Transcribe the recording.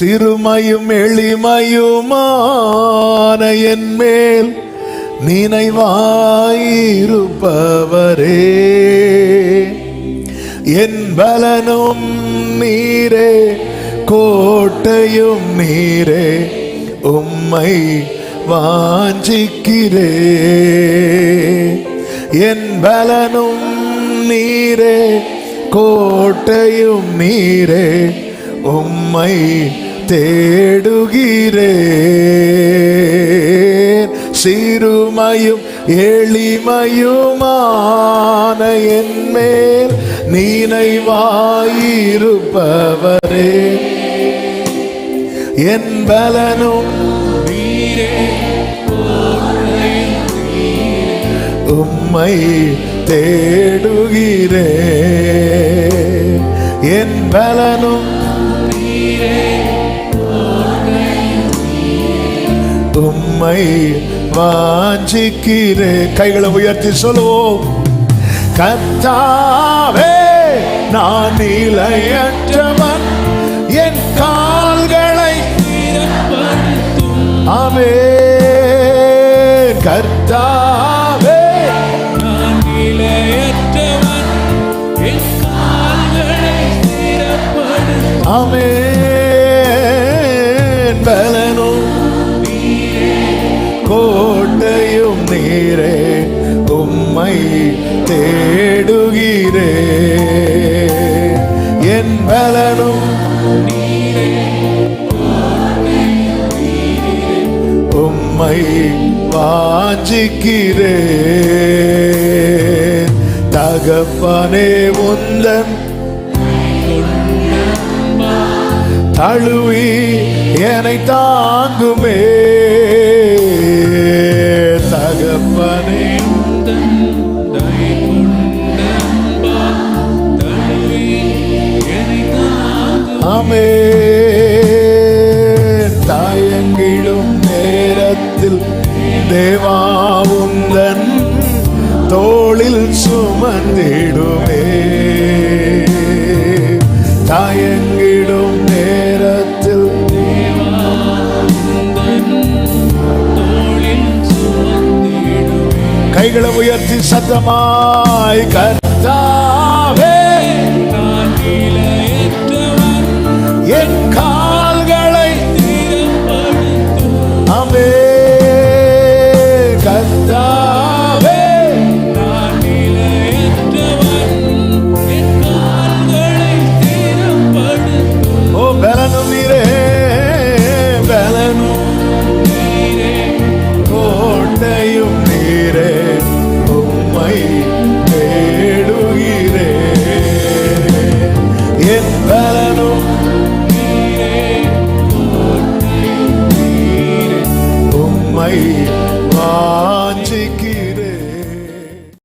சிறுமையும் எளிமையுமான என் மேல் நினைவாயிருப்பவரே. என் பலனும் நீரே கோட்டையும் நீரே உம்மை வாஞ்சிக்கிறே. என் பலனும் நீரே கோட்டையும் நீரே உம்மை தேடுகிறேன். சிறுமையும் எளிமையுமான என்மேல் நீனைவாயிருப்பவரே. என் பலனும் உம்மை தேடுகிறே என் பலனும் உம்மை வாஞ்சிக்கிறே கைகளை உயர்த்தி சொல்லுவோம். கத்தாவே நான் நிலையற்றவன். என் கால்களை ஆமே கர்த்தாவே நான் நிலையற்றவன். உம்மை வாஞ்சிக்கிறே தகப்பனே உந்தன் தழுவி என்னை தாங்குமே. தகப்பனே அமே தேவா உந்தன் தோளில் சுமந்திடுமே. தயங்கிடும் நேரத்தில் கைகளை உயர்த்தி சத்தமாய் கர்த்தா. உம்மை